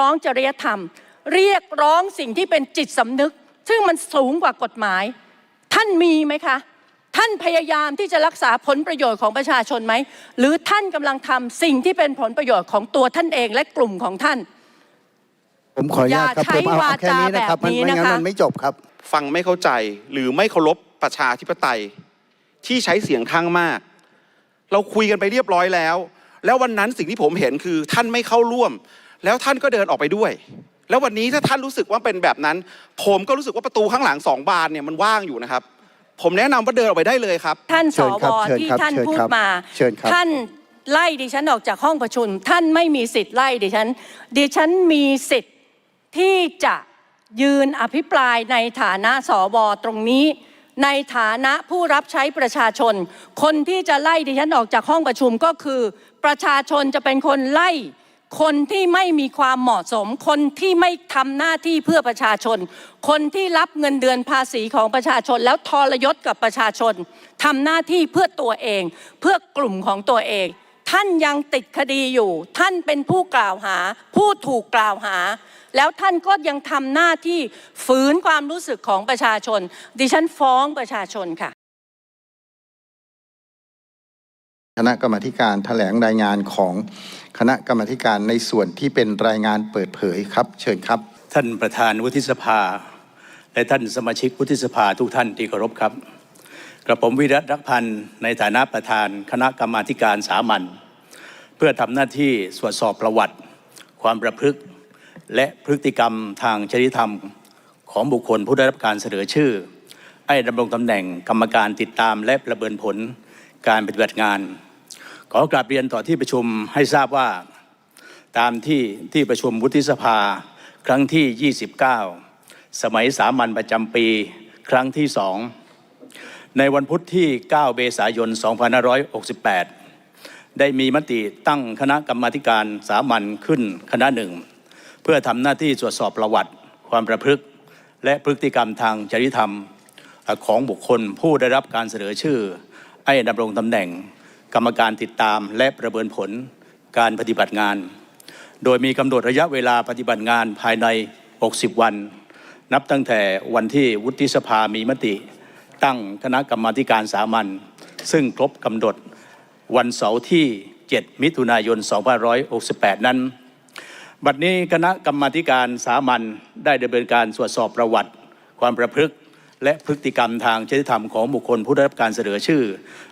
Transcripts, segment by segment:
ร้องจริยธรรม เรียกร้องสิ่งที่เป็นจิตสำนึก ซึ่งมันสูงกว่ากฎหมาย ท่านมีไหมคะ ท่านพยายามที่จะรักษาผลประโยชน์ของประชาชนไหม หรือท่านกำลังทำสิ่งที่เป็นผลประโยชน์ของตัวท่านเองและกลุ่มของท่าน ผมขออนุญาตครับอย่าใช้ผมเอาเอาแค่นี้นะครับวาจาแบบนี้ไม่งั้นนะคะมันไม่จบครับ ฟังไม่เข้าใจหรือไม่เคารพประชาธิปไตย ที่ใช้เสียงข้างมาก เราคุยกันไปเรียบร้อยแล้ว แล้ววันนั้นสิ่งที่ผมเห็นคือท่านไม่เข้าร่วม แล้วท่านก็เดินออกไปด้วย แล้ววันนี้ถ้าท่านรู้สึกว่าเป็นแบบนั้น ผมก็รู้สึกว่าประตูข้างหลังสองบานเนี่ยมันว่างอยู่นะครับ ผมแนะนำว่าเดินออกไปได้เลยครับ ท่านเชิสญวครับเชิญที่ครับท่านเชิญพูดครับมาเชิญครับ ท่านไล่ดิฉันออกจากห้องประชุม ท่านไม่มีสิทธิ์ไล่ดิฉัน ดิฉันมีสิทธิ์ที่จะยืนอภิปรายในฐานะสวตรงนี้ ในฐานะผู้รับใช้ประชาชน คนที่จะไล่ดิฉันออกจากห้องประชุมก็คือ ประชาชนจะเป็นคนไล่ คนที่ไม่มีความเหมาะสม คนที่ไม่ทำหน้าที่เพื่อประชาชน คนที่รับเงินเดือนภาษีของประชาชน แล้วทรยศกับประชาชนทำหน้าที่เพื่อตัวเอง เพื่อกลุ่มของตัวเอง ท่านยังติดคดีอยู่ ท่านเป็นผู้กล่าวหา ผู้ถูกกล่าวหา แล้วท่านก็ยังทำหน้าที่ฝืนความรู้สึกของประชาชน ดิฉันฟ้องประชาชนค่ะ ณะกรรมการแถลงรายงานของคณะกรรมการในส่วนที่เป็นรายงานเปิดเผยครับ เชิญครับ ท่านประธานวุฒิสภา และท่านสมาชิกวุฒิสภาทุกท่านที่เคารพครับ กระผมวิรัตรักพันธ์ในฐานะประธานคณะกรรมาการสามัญเพื่อทำหน้าที่ตรวจสอบประวัติ ความประพฤติและพฤติกรรมทางจริยธรรม ของบุคคลผู้ได้รับการเสนอชื่อให้ดำรงตำแหน่งกรรมการติดตามและประเมินผลการปฏิบัติงาน ขอกราบเรียนต่อที่ประชุมให้ทราบว่า ตามที่ที่ประชุมวุฒิสภา ครั้งที่ 29 สมัยสามัญประจำปี ครั้งที่2ในวันพุธที่ 9 เมษายน 2568 ได้มีมติตั้งคณะกรรมาการสามัญขึ้นคณะหนึ่ง เพื่อทำหน้าที่ตรวจสอบประวัติ ความประพฤติ และพฤติกรรมทางจริยธรรม ของบุคคลผู้ได้รับการเสนอชื่อให้ดำรงตำแหน่ง กรรมการติดตามและประเมินผลการปฏิบัติงาน โดยมีกำหนดระยะเวลาปฏิบัติงานภายใน 60 วัน นับตั้งแต่วันที่วุฒิสภามีมติ ตั้งคณะกรรมาการสามัญซึ่งครบกำหนดวันเสาร์ที่ 7 มิถุนายน 2568 นั้น บัดนี้คณะกรรมาการสามัญได้ดำเนินการตรวจสอบประวัติ ความประพฤติ และพฤติกรรมทางจริยธรรมของบุคคลผู้ได้รับการเสนอชื่อ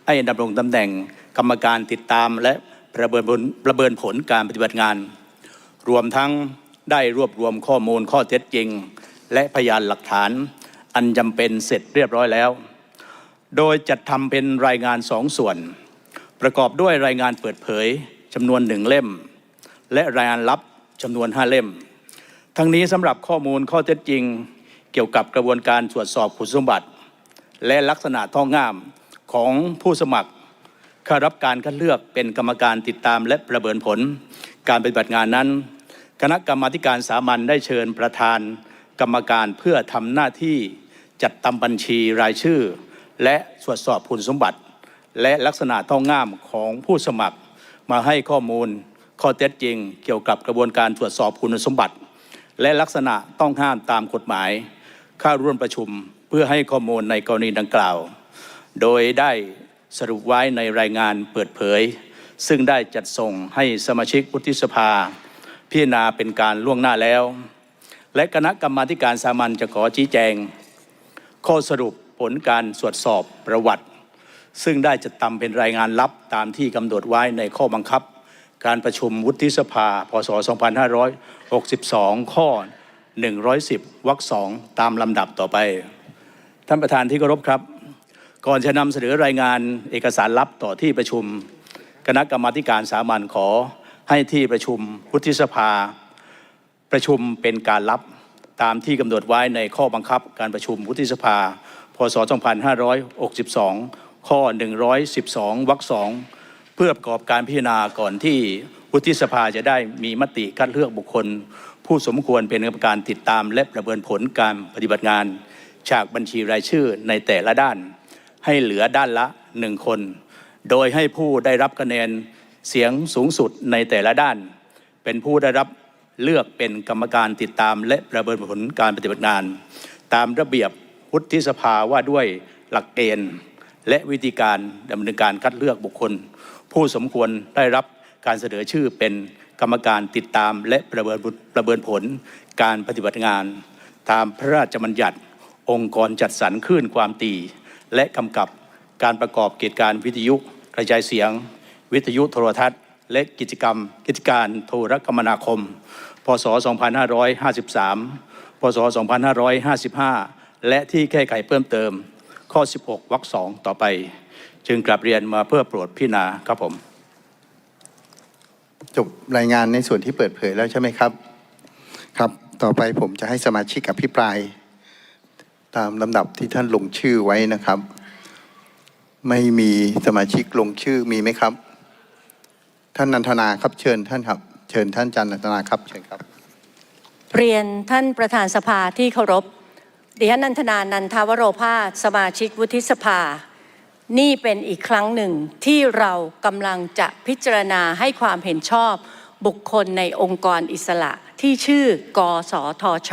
ให้ดำรงตำแหน่งกรรมการติดตามและประเมินผลประเมินผลการปฏิบัติงาน รวมทั้งได้รวบรวมข้อมูลข้อเท็จจริง และพยานหลักฐาน อันจำเป็นเสร็จเรียบร้อยแล้ว โดยจัดทำเป็นรายงานสองส่วน ประกอบด้วยรายงานเปิดเผยจำนวนหนึ่งเล่ม และรายงานลับจำนวนห้าเล่ม ทั้งนี้สำหรับข้อมูลข้อเท็จจริง เกี่ยวกับกระบวนการตรวจสอบคุณสมบัติ และลักษณะท่องงามของผู้สมัครเข้ารับการคัดเลือกเป็นกรรมการติดตามและประเมินผล การปฏิบัติงานนั้น คณะกรรมาการสามัญได้เชิญประธานกรรมการเพื่อทำหน้าที่จัดทำบัญชีรายชื่อ และตรวจสอบคุณสมบัติ และลักษณะต้องง่ามของผู้สมัคร มาให้ข้อมูลข้อเท็จจริง เกี่ยวกับกระบวนการตรวจสอบคุณสมบัติ และลักษณะต้องห้ามตามกฎหมาย เข้าร่วมประชุมเพื่อให้ข้อมูลในกรณีดังกล่าว โดยได้สรุปไว้ในรายงานเปิดเผย ซึ่งได้จัดส่งให้สมาชิกวุฒิสภา พิจารณาเป็นการล่วงหน้าแล้ว และคณะกรรมาการสามัญจะขอชี้แจง ข้อสรุปผลการตรวจสอบประวัติ ซึ่งได้จัดทำเป็นรายงานลับตามที่กำหนดไว้ในข้อบังคับ การประชุมวุฒิสภาพศ 2562 ข้อ 110วรรคสองตามลำดับต่อไป ท่านประธานที่เคารพครับ ก่อนจะนำเสนอรายงานเอกสารลับต่อที่ประชุม คณะกรรมาธิการสามัญขอให้ที่ประชุมวุฒิสภา ประชุมเป็นการลับตามที่กำหนดไว้ในข้อบังคับการประชุมวุฒิสภา พศ 2562 ข้อ 112 วรรคสองเพื่อประกอบการพิจารณาก่อนที่วุฒิสภาจะได้มีมติคัดเลือกบุคคล ผู้สมควรเป็นกรรมการติดตามและประเมินผลการปฏิบัติงาน จากบัญชีรายชื่อในแต่ละด้าน ให้เหลือด้านละหนึ่งคน โดยให้ผู้ได้รับคะแนนเสียงสูงสุดในแต่ละด้าน เป็นผู้ได้รับเลือกเป็นกรรมการติดตามและประเมินผลการปฏิบัติงาน ตามระเบียบวุฒิสภาว่าด้วยหลักเกณฑ์ และวิธีการดำเนินการคัดเลือกบุคคล ผู้สมควรได้รับการเสนอชื่อเป็น กรรมการติดตามและประเมินประเมินผลการปฏิบัติงาน ตามพระราชบัญญัติ องค์กรจัดสรรคลื่นความถี่และกำกับการประกอบกิจการวิทยุกระจายเสียง วิทยุโทรทัศน์ และกิจกรรม กิจการโทรคมนาคม พศ 2553 พศ 2555 และที่แก้ไขเพิ่มเติม ข้อ 16 วรรคสองต่อไป จึงกลับเรียนมาเพื่อโปรดพิจารณาครับผม จบรายงานในส่วนที่เปิดเผยแล้วใช่ไหมครับ ครับ ต่อไปผมจะให้สมาชิกอภิปราย ตามลำดับที่ท่านลงชื่อไว้นะครับ ไม่มีสมาชิกลงชื่อมีไหมครับ ท่านนันทนาครับเชิญท่านครับ เชิญท่านจันนันทนาครับเชิญครับ เรียนท่านประธานสภาที่เคารพดิฉันนันทนานันทวโรภาสมาชิกวุฒิสภา นี่เป็นอีกครั้งหนึ่งที่เรากำลังจะพิจารณาให้ความเห็นชอบบุคคลในองค์กรอิสระที่ชื่อกสทช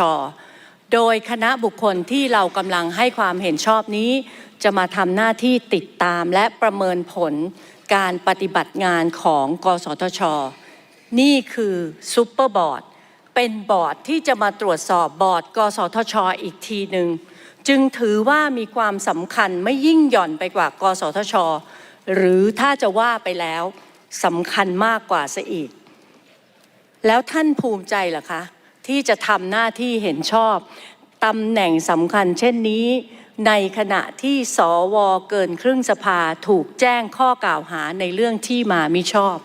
โดยคณะบุคคลที่เรากำลังให้ความเห็นชอบนี้ จะมาทำหน้าที่ติดตามและประเมินผลการปฏิบัติงานของกสทช นี่คือซูเปอร์บอร์ดเป็นบอร์ดที่จะมาตรวจสอบบอร์ด กสทช อีกทีหนึ่ง จึงถือว่ามีความสำคัญไม่ยิ่งหย่อนไปกว่ากสทช หรือถ้าจะว่าไปแล้วสำคัญมากกว่าซะอีก แล้วท่านภูมิใจเหรอคะ ที่จะทำหน้าที่เห็นชอบตำแหน่งสำคัญเช่นนี้ ในขณะที่สวเกินครึ่งสภาถูกแจ้งข้อกล่าวหาในเรื่องที่มามิชอบ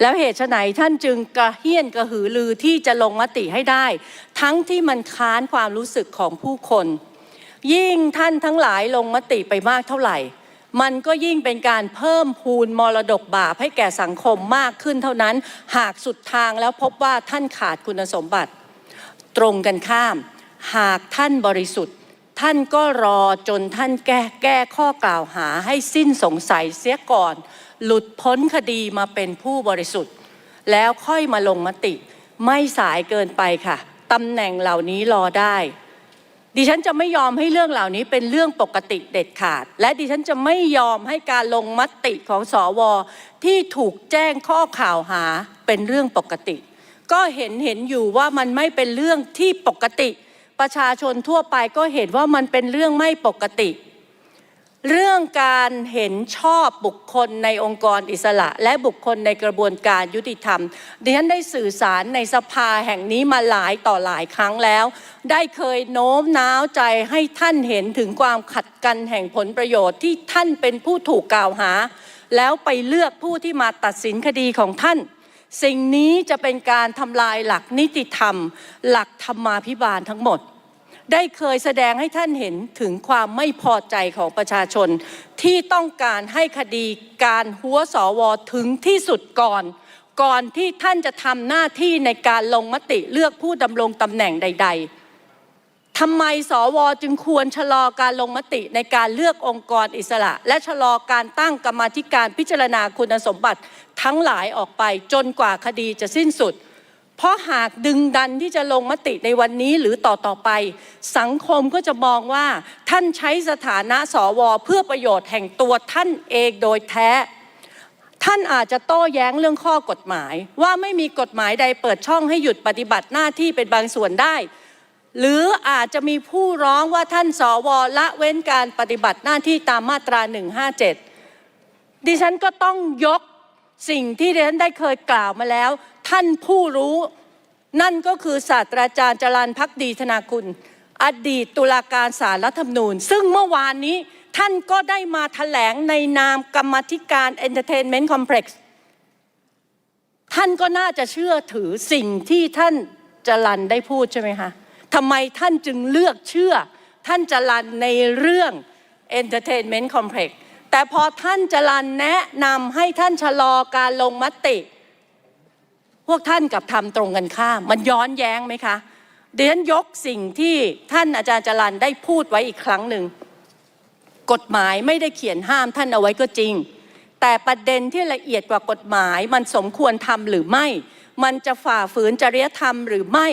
แล้วเหตุไฉนท่านจึงกระเฮี้ยนกระหือรือที่จะลงมติให้ได้ ทั้งที่มันค้านความรู้สึกของผู้คน ยิ่งท่านทั้งหลายลงมติไปมากเท่าไหร่ มันก็ยิ่งเป็นการเพิ่มพูนมรดกบาปให้แก่สังคมมากขึ้นเท่านั้น หากสุดทางแล้วพบว่าท่านขาดคุณสมบัติ ตรงกันข้าม หากท่านบริสุทธิ์ ท่านก็รอจนท่านแก้แก้ข้อกล่าวหาให้สิ้นสงสัยเสียก่อน หลุดพ้นคดีมาเป็นผู้บริสุทธิ์ แล้วค่อยมาลงมติ ไม่สายเกินไปค่ะตำแหน่งเหล่านี้รอได้ ดิฉันจะไม่ยอมให้เรื่องเหล่านี้เป็นเรื่องปกติเด็ดขาด และดิฉันจะไม่ยอมให้การลงมติของสวที่ถูกแจ้งข้อข่าวหาเป็นเรื่องปกติ ก็เห็นเห็นอยู่ว่ามันไม่เป็นเรื่องที่ปกติ ประชาชนทั่วไปก็เห็นว่ามันเป็นเรื่องไม่ปกติ เรื่องการเห็นชอบบุคคลในองค์กรอิสระ และบุคคลในกระบวนการยุติธรรมดิฉันได้สื่อสารในสภาแห่งนี้มาหลายต่อหลายครั้งแล้ว ได้เคยโน้มน้าวใจให้ท่านเห็นถึงความขัดกันแห่งผลประโยชน์ที่ท่านเป็นผู้ถูกกล่าวหา แล้วไปเลือกผู้ที่มาตัดสินคดีของท่าน สิ่งนี้จะเป็นการทำลายหลักนิติธรรม หลักธรรมาภิบาลทั้งหมด ได้เคยแสดงให้ท่านเห็นถึงความไม่พอใจของประชาชน ที่ต้องการให้คดีการหัวสวถึงที่สุดก่อน ก่อนที่ท่านจะทำหน้าที่ในการลงมติเลือกผู้ดำรงตำแหน่งใด ๆทำไมสวจึงควรชะลอการลงมติในการเลือกองค์กรอิสระ และชะลอการตั้งกรรมธิการพิจารณาคุณสมบัติทั้งหลายออกไปจนกว่าคดีจะสิ้นสุด เพราะหากดึงดันที่จะลงมติในวันนี้หรือต่อต่อไป สังคมก็จะมองว่าท่านใช้สถานะสวเพื่อประโยชน์แห่งตัวท่านเองโดยแท้ ท่านอาจจะโต้แย้งเรื่องข้อกฎหมาย ว่าไม่มีกฎหมายใดเปิดช่องให้หยุดปฏิบัติหน้าที่เป็นบางส่วนได้ หรืออาจจะมีผู้ร้องว่าท่านสวละเว้นการปฏิบัติหน้าที่ตามมาตรา 157 ดิฉันก็ต้องยก สิ่งที่ดิฉันได้เคยกล่าวมาแล้ว ท่านผู้รู้ นั่นก็คือศาสตราจารย์จรันพักดีธนาคุณ อดีตตุลาการศาลรัฐธรรมนูญ ซึ่งเมื่อวานนี้ท่านก็ได้มาแถลงในนามกรรมธิการ Entertainment Complex ท่านก็น่าจะเชื่อถือสิ่งที่ท่านจรันได้พูดใช่ไหมคะทำไมท่านจึงเลือกเชื่อ ท่านจรันในเรื่อง Entertainment Complex แต่พอท่านจรันแนะนำให้ท่านชะลอการลงมติ พวกท่านกับทำตรงกันข้าม มันย้อนแย้งไหมคะเดี๋ยวนยกสิ่งที่ท่านอาจารย์จรันได้พูดไว้อีกครั้งหนึ่ง กฎหมายไม่ได้เขียนห้ามท่านเอาไว้ก็จริง แต่ประเด็นที่ละเอียดกว่ากฎหมาย มันสมควรทำหรือไม่ มันจะฝ่าฝืนจริยธรรมหรือไม่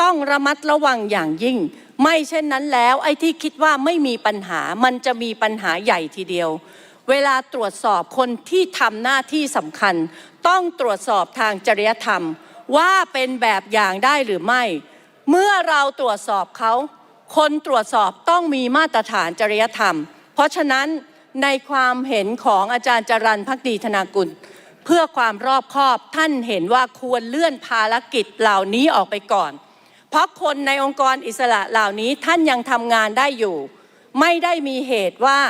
ต้องระมัดระวังอย่างยิ่ง ไม่เช่นนั้นแล้ว ไอ้ที่คิดว่าไม่มีปัญหามันจะมีปัญหาใหญ่ทีเดียว เวลาตรวจสอบคนที่ทำหน้าที่สำคัญ ต้องตรวจสอบทางจริยธรรม ว่าเป็นแบบอย่างได้หรือไม่ เมื่อเราตรวจสอบเขาคนตรวจสอบต้องมีมาตรฐานจริยธรรม เพราะฉะนั้นในความเห็นของอาจารย์จรันพักดีธนากุล เพื่อความรอบคอบท่านเห็นว่าควรเลื่อนภารกิจเหล่านี้ออกไปก่อน เพราะคนในองค์กรอิสระเหล่านี้ท่านยังทำงานได้อยู่ ไม่ได้มีเหตุว่า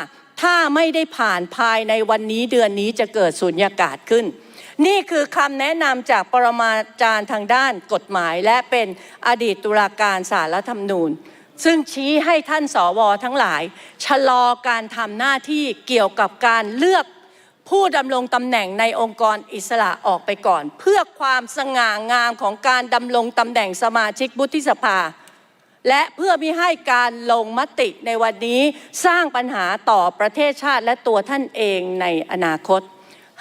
ถ้าไม่ได้ผ่านภายในวันนี้เดือนนี้จะเกิดสุญญากาศขึ้น นี่คือคำแนะนำจากปรมาจารย์ทางด้านกฎหมาย และเป็นอดีตตุลาการสารรัฐธรรมนูญ ซึ่งชี้ให้ท่านสวทั้งหลาย ชะลอการทำหน้าที่เกี่ยวกับการเลือก ผู้ดำรงตำแหน่งในองค์กรอิสระออกไปก่อน เพื่อความสง่างามของการดำรงตำแหน่งสมาชิกวุฒิสภา และเพื่อไม่ให้การลงมติในวันนี้สร้างปัญหาต่อประเทศชาติและตัวท่านเองในอนาคต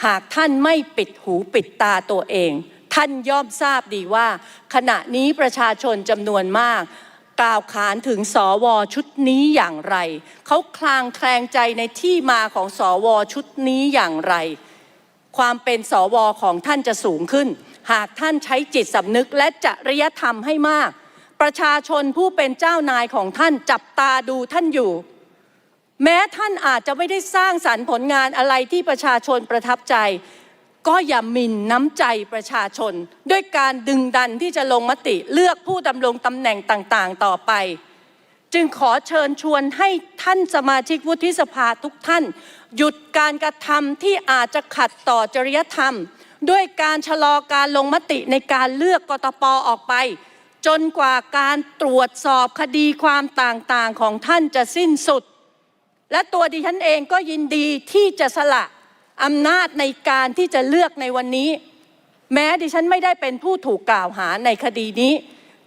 หากท่านไม่ปิดหูปิดตาตัวเอง ท่านย่อมทราบดีว่า ขณะนี้ประชาชนจำนวนมาก กล่าวขานถึงสวชุดนี้อย่างไร เขาคลางแคลงใจในที่มาของสวชุดนี้อย่างไร ความเป็นสวของท่านจะสูงขึ้น หากท่านใช้จิตสำนึกและจริยธรรมให้มาก ประชาชนผู้เป็นเจ้านายของท่านจับตาดูท่านอยู่ แม้ท่านอาจจะไม่ได้สร้างสรรค์ผลงานอะไรที่ประชาชนประทับใจ ก็อย่าหมิ่นน้ำใจประชาชน ด้วยการดึงดันที่จะลงมติเลือกผู้ดำรงตำแหน่งต่างๆ ต่อไป จึงขอเชิญชวนให้ท่านสมาชิกวุฒิสภาทุกท่าน หยุดการกระทำที่อาจจะขัดต่อจริยธรรม ด้วยการชะลอการลงมติในการเลือกกตปออกไป จนกว่าการตรวจสอบคดีความต่างๆของท่านจะสิ้นสุด และตัวดิฉันเองก็ยินดีที่จะสละ อำนาจในการที่จะเลือกในวันนี้ แม้ดิฉันไม่ได้เป็นผู้ถูกกล่าวหาในคดีนี้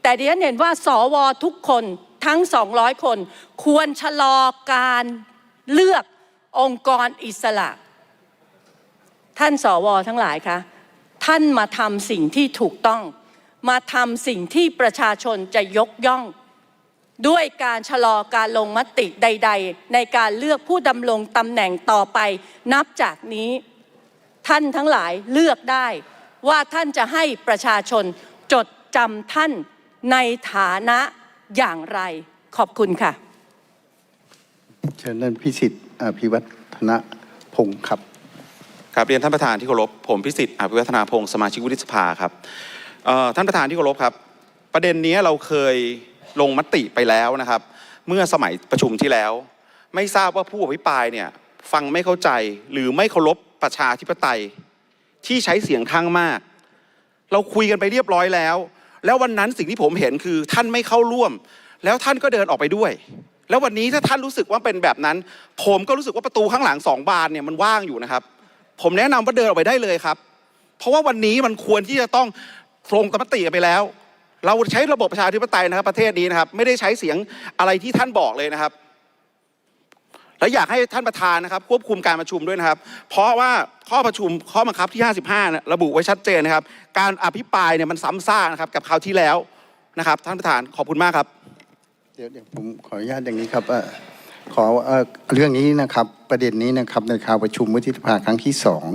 แต่ดิฉันเห็นว่าสวทุกคนทั้ง 200 คน ควรชะลอการเลือกองค์กรอิสระ ท่านสวทั้งหลายคะท่านมาทำสิ่งที่ถูกต้อง มาทำสิ่งที่ประชาชนจะยกย่อง ด้วยการชะลอการลงมติใด ๆ ในการเลือกผู้ดำรงตำแหน่งต่อไป นับจากนี้ท่านทั้งหลายเลือกได้ ว่าท่านจะให้ประชาชนจดจำท่านในฐานะอย่างไร ขอบคุณค่ะ เชิญท่านพิสิทธิ์อภิวัฒนพงศ์ครับครับเรียนท่านประธานที่เคารพผมพิสิทธิ์อภิวัฒนาพงศ์สมาชิกวุฒิสภาครับเอ่อท่านประธานที่เคารพครับ ประเด็นนี้เราเคย ลงมติไปแล้วนะครับ เมื่อสมัยประชุมที่แล้ว ไม่ทราบว่าผู้อภิปรายเนี่ยฟังไม่เข้าใจหรือไม่เคารพประชาธิปไตย ที่ใช้เสียงข้างมาก เราคุยกันไปเรียบร้อยแล้ว แล้ววันนั้นสิ่งที่ผมเห็นคือท่านไม่เข้าร่วม แล้วท่านก็เดินออกไปด้วย แล้ววันนี้ถ้าท่านรู้สึกว่าเป็นแบบนั้น ผมก็รู้สึกว่าประตูข้างหลังสองบานเนี่ยมันว่างอยู่นะครับ ผมแนะนำว่าเดินออกไปได้เลยครับ เพราะว่าวันนี้มันควรที่จะต้องลงมติไปแล้ว เราใช้ระบบประชาธิปไตยนะครับประเทศนี้นะครับ ไม่ได้ใช้เสียงอะไรที่ท่านบอกเลยนะครับ และอยากให้ท่านประธานนะครับ ควบคุมการประชุมด้วยนะครับ เพราะว่าข้อประชุมข้อบังคับที่ 55นะระบุไว้ชัดเจนนะครับ การอภิปรายเนี่ยมันซ้ำซากนะครับกับคราวที่แล้วนะครับ ท่านประธานขอบคุณมากครับ เดี๋ยวเดี๋ยวผมขออนุญาตอย่างนี้ครับอ่อ ขอเอเรื่องนี้นะครับประเด็นนี้นะครับในข่าวประชุมวุฒิสภาครั้งที่สอง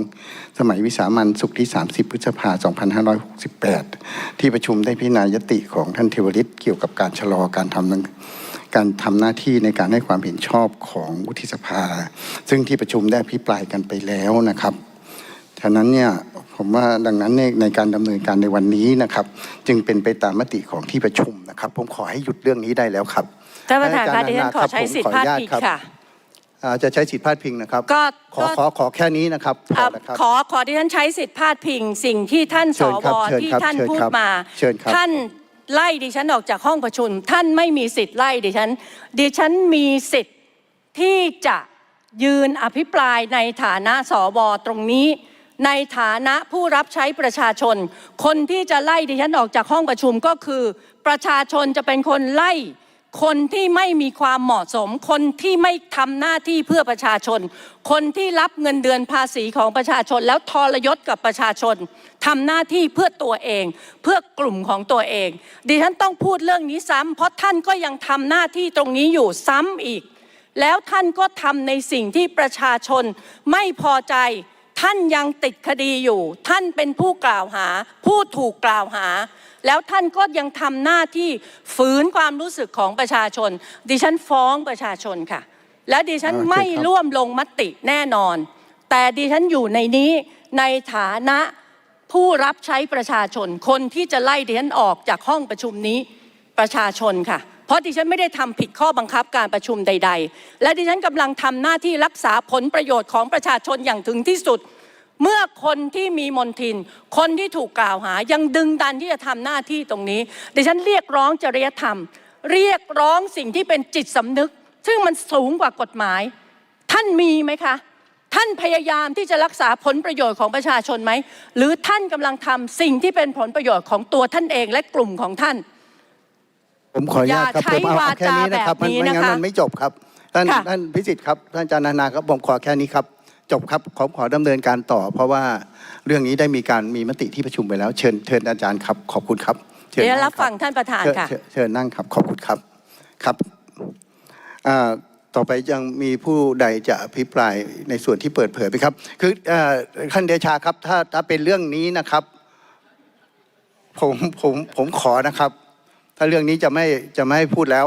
สมัยวิสามันสุขที่ 30 พฤษภา 2568 ที่ประชุมได้พิจารณายติของท่านเทวฤทธิ์เกี่ยวกับการชะลอการทำการทำหน้าที่ในการให้ความเห็นชอบของวุฒิสภา ซึ่งที่ประชุมได้อภิปรายกันไปแล้วนะครับฉะนั้นเนี่ยผมว่าดังนั้นในในการดำเนินการในวันนี้นะครับ จึงเป็นไปตามมติของที่ประชุมนะครับ ผมขอให้หยุดเรื่องนี้ได้แล้วครับ ท่านประธานอาคะจารย์ดิฉันขอครับใช้ผมสิทขอธิอนุพาดญาตพิงครับค่ะอ่าจะใช้สิทธิพาดพิงนะครับ ก็ขอก็ขอขอแค่นี้นะครับพอะอนะครับ ขอขอที่ท่านใช้สิทธิพาดพิง สิ่งที่ท่านสเชิญวครับเชิญที่ครับท่านเชิญพูดครับมาเชิญครับท่านไล่ดิฉันออกจากห้องประชุม ท่านไม่มีสิทธิ์ไล่ดิฉัน ดิฉันมีสิทธิ์ที่จะยืนอภิปรายในฐานะสวตรงนี้ ในฐานะผู้รับใช้ประชาชน คนที่จะไล่ดิฉันออกจากห้องประชุมก็คือ ประชาชนจะเป็นคนไล่ คนที่ไม่มีความเหมาะสม คนที่ไม่ทำหน้าที่เพื่อประชาชน คนที่รับเงินเดือนภาษีของประชาชน แล้วทรยศกับประชาชนทำหน้าที่เพื่อตัวเอง เพื่อกลุ่มของตัวเอง ดิฉันต้องพูดเรื่องนี้ซ้ำเพราะท่านก็ยังทำหน้าที่ตรงนี้อยู่ซ้ำอีก แล้วท่านก็ทำในสิ่งที่ประชาชนไม่พอใจ ท่านยังติดคดีอยู่ ท่านเป็นผู้กล่าวหา ผู้ถูกกล่าวหา แล้วท่านก็ยังทำหน้าที่ฝืนความรู้สึกของประชาชน ดิฉันฟ้องประชาชนค่ะ และดิฉันไม่ร่วมลงมติแน่นอน แต่ดิฉันอยู่ในนี้ในฐานะผู้รับใช้ประชาชน คนที่จะไล่ดิฉันออกจากห้องประชุมนี้ประชาชนค่ะ เพราะดิฉันไม่ได้ทำผิดข้อบังคับการประชุมใด ๆ และดิฉันกำลังทำหน้าที่รักษาผลประโยชน์ของประชาชนอย่างถึงที่สุด เมื่อคนที่มีมนทิน คนที่ถูกกล่าวหา ยังดึงดันที่จะทำหน้าที่ตรงนี้ ดิฉันเรียกร้องจริยธรรม เรียกร้องสิ่งที่เป็นจิตสำนึก ซึ่งมันสูงกว่ากฎหมาย ท่านมีไหมคะท่านพยายามที่จะรักษาผลประโยชน์ของประชาชนไหม หรือท่านกำลังทำสิ่งที่เป็นผลประโยชน์ของตัวท่านเองและกลุ่มของท่าน ผมขออนุญาตครับอย่าใช้ผมเอาวาแค่นี้นะครับจาแบบนี้มันไม่งั้นนะคะมันไม่จบครับท่านค่ะท่านพิสิทธิ์ครับท่านอาจารย์นานาครับผมขอแค่นี้ครับ จบครับขอขอดำเนินการต่อ เพราะว่าเรื่องนี้ได้มีการมีมติที่ประชุมไปแล้วเชิญเชิญอาจารย์ครับ ขอบคุณครับชิญเดี๋ยวนั่รับคฟังท่านประธานเชิญค่ะเชิญเชิญนั่งครับ ขอบคุณครับครับอ่าต่อไปยังมีผู้ใดจะอภิปรายในส่วนที่เปิดเผยไปครับ คือเอ่อท่านเดชาครับถ้าถ้าเป็นเรื่องนี้นะครับ ผมผมผมขอนะครับ ถ้าเรื่องนี้จะไม่จะไม่ให้พูดแล้ว